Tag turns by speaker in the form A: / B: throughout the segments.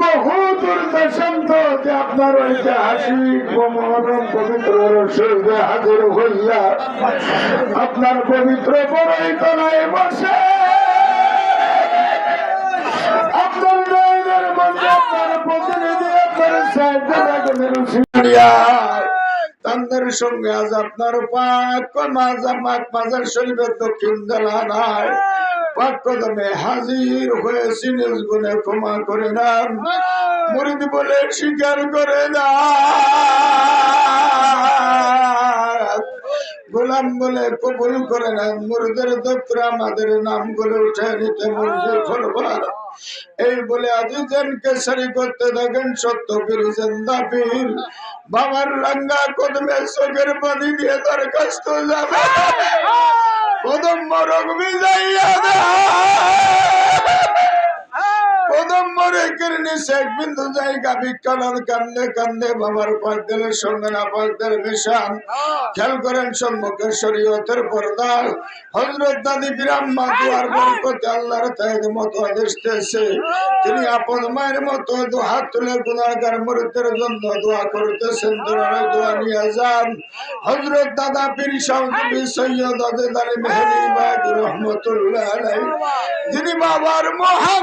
A: বহুদূর দেশান্ত যে আপনার ঐতিহাসিক ও মনোরম পবিত্র রসুলকে হাজির হইয়া আপনার পবিত্র পরিত নাই বসে। আপনার আপনার তাদের সঙ্গে আজ আপনার পাক মাজা মাক মাজার শরীফের দক্ষিণ জেলানায় পাক কদমে হাজির হয়েছি নিজ গুণে ক্ষমা করে নাম মরিদ বলে স্বীকার করে না গোলাম বলে কবুল করে না মুরগের দপ্তর আমাদের নাম করে উঠে নিতে মঞ্জুর করবার এই বলে আজিজেন কেসারি করতে থাকেন সত্য পীর জিন্দা পীর বাবার রাঙ্গা কদমে চোখের পানি দিয়ে দরখাস্ত যাবে। কদম মরক বিজাইয়া দে বিন্দু জায়গা বিজ্ঞানের কান্দে কান্দে বাবার পাকদের সঙ্গে না পাকদের মিশান খেয়াল করেন সম্মুখের শরীয়তের পর্দা হজরত দাদি বিরাম্মা দুয়ার বরকতে আল্লাহর তাইদ মতো আদেশ দিয়েছে তিনি আপন মায়ের মতো দু হাত তুলে গুণাগার মরিতের জন্য দোয়া করতেছেন দোয়া নিয়ে যান। হজরত দাদা পীর সৈয়দ মেহেদি রহমতুল্লাহ যিনি বাবার মহান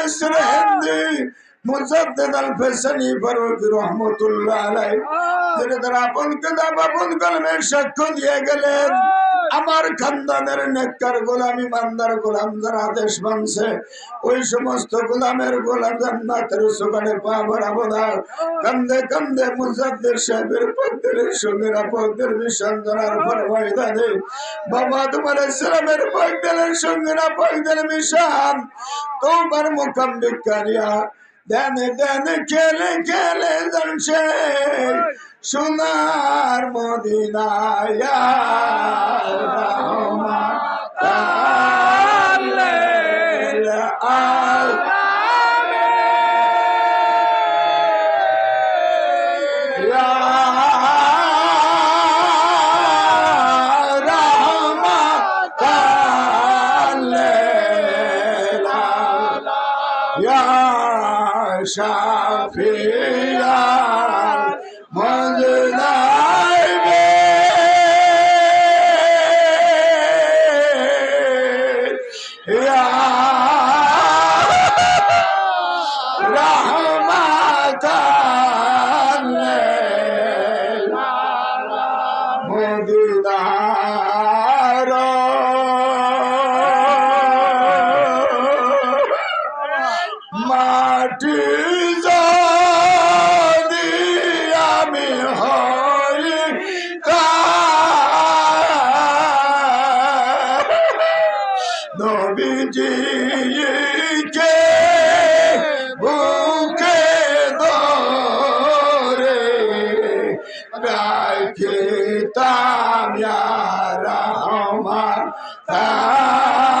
A: किश्री মুজাদ্দিদ আল ফেসানি ফারুক রহমতুল্লাহ আলাই তিনি তার আপন কিতাব আপন কলমের সাক্ষ্য দিয়ে গেলেন। আমার খানদানের নেককার গোলাম ইমানদার গোলাম যারা আদেশ মানছে ওই সমস্ত গোলামের গোলাম জান্নাতের সুগানে পা ভরাবো না। কান্দে কান্দে মুজাদ্দের সাহেবের পদের সঙ্গের পদের মিশন জানার ফরমাই দাদে বাবা তোমার ইসলামের পদের সঙ্গে না পদের মিশন তোমার মুখাম Deni deni kele kele dönse Sunar şey. Modina'ya Allahümme Allahümme Allahümme Yeah. Shafia নবীজিকে বুকে ধরে রাখিতাম রহমান। কদমদারে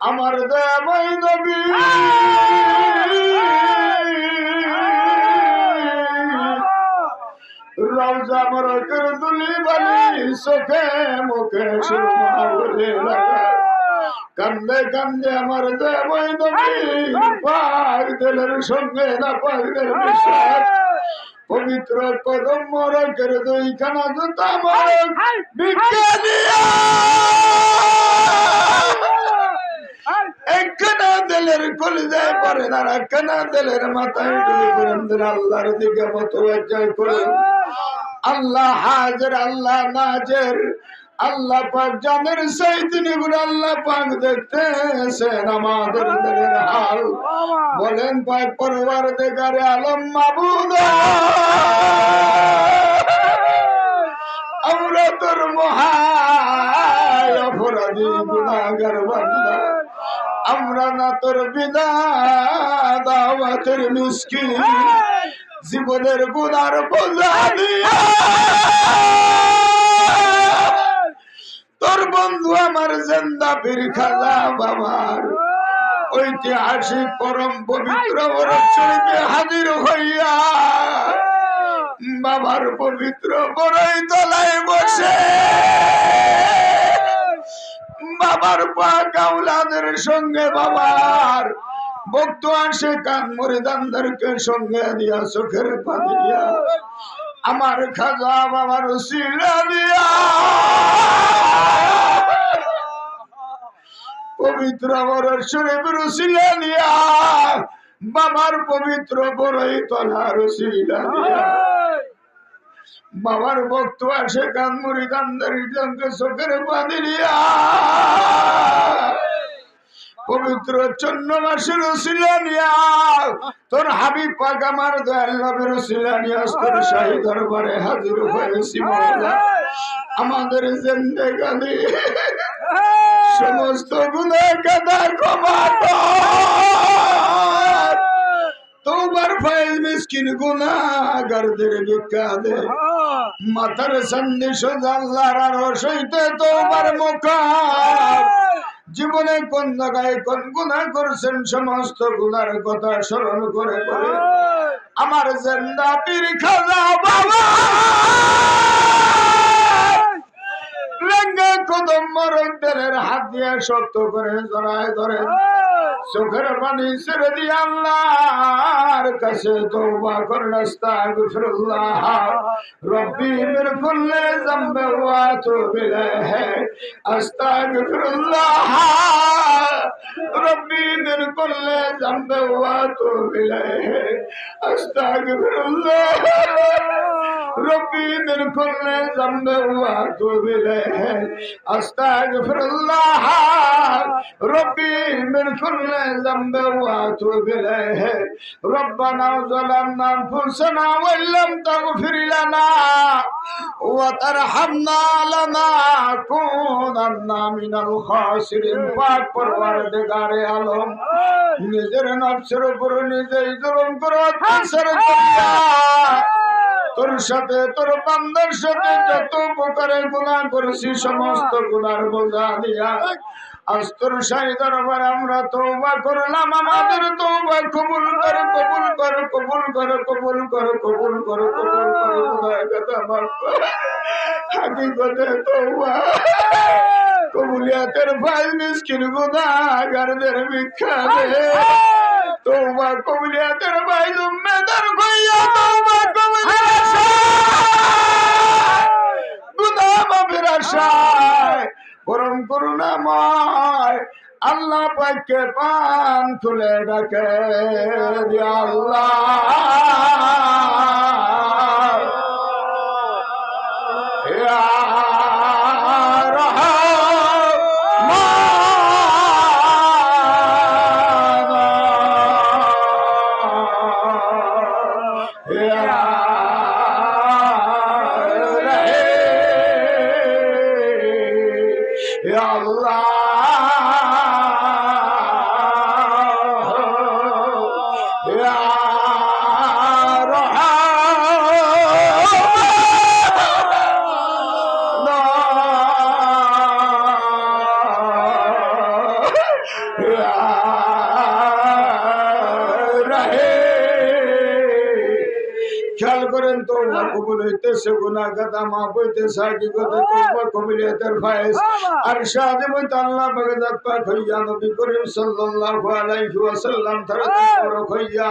A: আমার দেবাই নবী। রওজা মরকের দুলি বালি চোখে মুখে সুরমা বলে লাগা। কান্দে কান্দে আমার দেবই নবী পাক দিলের সঙ্গে না পাক দিলের বিশ্বাস পবিত্র কদম মরকের দুইখানা জুতা মরক বিজ্ঞানিয়া একখানা দিলের কলিজায় পরে না একখানা দিলের মাথায় তুলি করেন আল্লাহর দিকে মতো করুন আল্লাহ হাজর, আল্লাহ নাজের, আল্লাহ পাক জানের সেই দিনগুলো আল্লাহ পাক দেখতেছেন আমাদের দিলের হাল। বলেন পাক পরবার দেখারে আলম মাবুদ। আমরা তোর মহায় অপরাধী, গুণাগার বান্দা আমরা না তোর বিদা দাওয়াতের মিসকিন। জীবনের গুণার বোঝা তোর বন্ধু আমার জেন্দা বীর খাজা বাবার ঐতিহাসিক পরম পবিত্র চরিত্রে হাজির হইয়া। বাবার পবিত্র বড়ই তলায় বসে। বাবার পা কাউলাদের সঙ্গে বাবার। ভক্ত আসে কান মরিদানদেরকে সঙ্গে দিয়া চোখের পানি দিয়া। আমার খাজা বাবার শিলা দিয়া। পবিত্র বরের শরীফ রসিলা দিয়া। বাবার পবিত্র বড়ই তলার শিলা দিয়া। বাবার ভক্ত আসে কান মরিদানদের সঙ্গে চোখের পবিত্র চন্ন মাসের শিলানিয়া তোর হাবিব পাক আমার দয়াল নবীর শিলানিয়া তোর শাহী দরবারে হাজির হয়েছি আমাদের জিন্দেগানি সমস্ত গুনাহ কাদা ক্ষমা কর। তোমার ফাইল মিসকিন গুনাহগারদের ভিক্ষা দে। মাথার সন্দেশ আল্লাহর আরও সইতে তোমার মুখ জীবনে কোন জায়গায় কোন গুণা করছেন সমস্ত গুনার কথা স্মরণ করে করে আমার জেন্দা পীর খাজা বাবা। রঙ্গে কদম মরকদের হাত দিয়ে শক্ত করে জড়ায় ধরে। চোখের পানি ছেড়ে দিয়ে আল্লাহর কাছে তওবা করেন গুফরুল্লাহ রব্বি মির কুল্লি যামবি ওয়া আতুবু ইলাইহি আস্তাগফিরুল্লাহ। रब्बी मेरे को ले जंब हुआ तो मिले अस्तगफिरुल्लाह। रब्बी मेरे को ले जंब हुआ तो मिले अस्तगफिरुल्लाह। रब्बी मेरे को ले जंब हुआ तो मिले रब्बना ظلمنا انفسنا وان لم تغفر لنا وترحمنا لنكونن من الخاسرين पाक परवर পরওয়ারদিগার আলম নিজের নফসের উপর নিজেই জুলুম করে অত্যাচার করিয়া। তোর সাথে তোর বান্দার সাথে যত উপকারে গুণা করেছি সমস্ত গুণার বোঝা দিয়া। আস্তর সাই দরবার আমরা তওবা করলাম আমাদের তওবা কবুল কর কবুল কর কবুল কর কবুল কর কবুল কর কবুল কর কথা কর হাকিকতে তওবা। কবুলিয়াতের ভাই মিসকিন গুনাহগারদের ভিক্ষা দে তওবা কবুলিয়াতের ভাই জুম্মেদার কইয়া আশায় পরম করুণাময় আল্লাহ পাকে পান তুলে ডাকে আল্লাহ। হইতেছে হাকিকতে কবিলিয়াতের ফায়েজ আর শাহাদে বইতে আল্লাহ পাকে জাত পাক হইয়া নবী করিম সাল্লাল্লাহু আলাইহি ওয়াসাল্লাম তার বড় হইয়া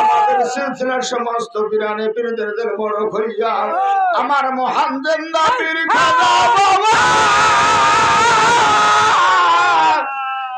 A: আমাদের সিলসিলার সমস্ত বিরানে পীরদের বড় হইয়া আমার মহান নবীর খাজা বাবা সাহস আল্লাহ মায়ের আয়তুল রহমতুল্লাহ আলাই তেনার ওই নুরানিদের মরক হইয়া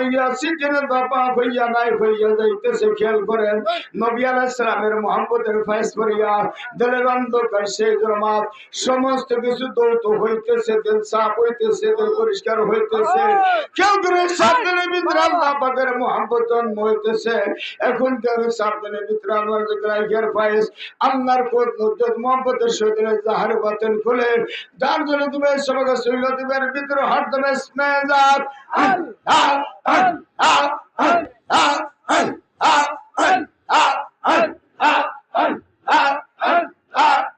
A: হইয়া সিজনের বাপা হইয়া নাই হইয়া যাইতেছে, খেয়াল করেন। নবী আলাইসালামের মোহাম্মদের ফাইস করিয়া দিলের অন্ধকার সেই জমাত, সমস্ত কিছু দৌত হইতেছে দিল সাফ হইতেছে দিল পরিষ্কার হইতেছে। কেউ করে সাবধানের ভিতরে আল্লাহ জন্ম হইতেছে। এখন কেউ সাবধানের ভিতরে আল্লাহর জিকরাই গের ফাইস আল্লাহর কোদ নুজত মোহাম্মতের সহিত জাহার বাতেন খুলে, যার জন্য তুমি সবকে সইল দিবের ভিতরে হাত দেবে স্মেজাত আল্লাহ! 嗯啊嗯啊嗯啊嗯啊嗯啊嗯啊嗯啊